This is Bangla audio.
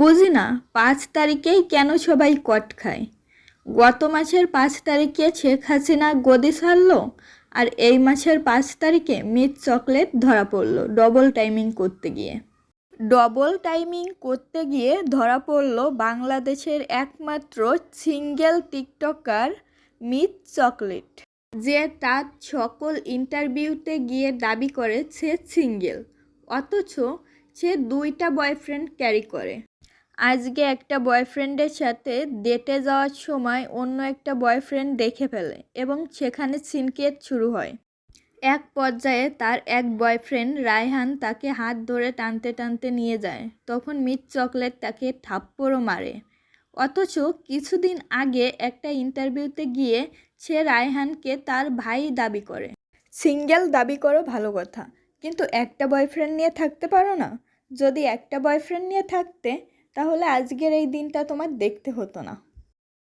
বুঝি না, পাঁচ তারিখেই কেন সবাই কট খায়? গত মাসের পাঁচ তারিখে শেখ হাসিনা গদি ছাড়লো আর এই মাসের পাঁচ তারিখে মিট চকলেট ধরা পড়ল ডবল টাইমিং করতে গিয়ে। ডবল টাইমিং করতে গিয়ে ধরা পড়ল বাংলাদেশের একমাত্র সিঙ্গেল টিকটকার মিট চকলেট, যে তার সকল ইন্টারভিউতে গিয়ে দাবি করে সে সিঙ্গেল অথচ সে দুইটা বয়ফ্রেন্ড ক্যারি করে। আজকে একটা বয়ফ্রেন্ডের সাথে ডেটে যাওয়ার সময় অন্য একটা বয়ফ্রেন্ড দেখে ফেলে এবং সেখানে সিনকেট শুরু হয়। এক পর্যায়ে তার এক বয়ফ্রেন্ড রায়হান তাকে হাত ধরে টানতে টানতে নিয়ে যায়। তখন মিট চকলেট তাকে থাপ্পড়ও মারে। অথচ কিছুদিন আগে একটা ইন্টারভিউতে গিয়ে সে রায়হানকে তার ভাই দাবি করে। সিঙ্গেল দাবি করো ভালো কথা। কিন্তু একটা বয়ফ্রেন্ড নিয়ে থাকতে পারো না। যদি একটা বয়ফ্রেন্ড নিয়ে থাকতে, তাহলে আজকের এই দিনটা তোমার দেখতে হতো না।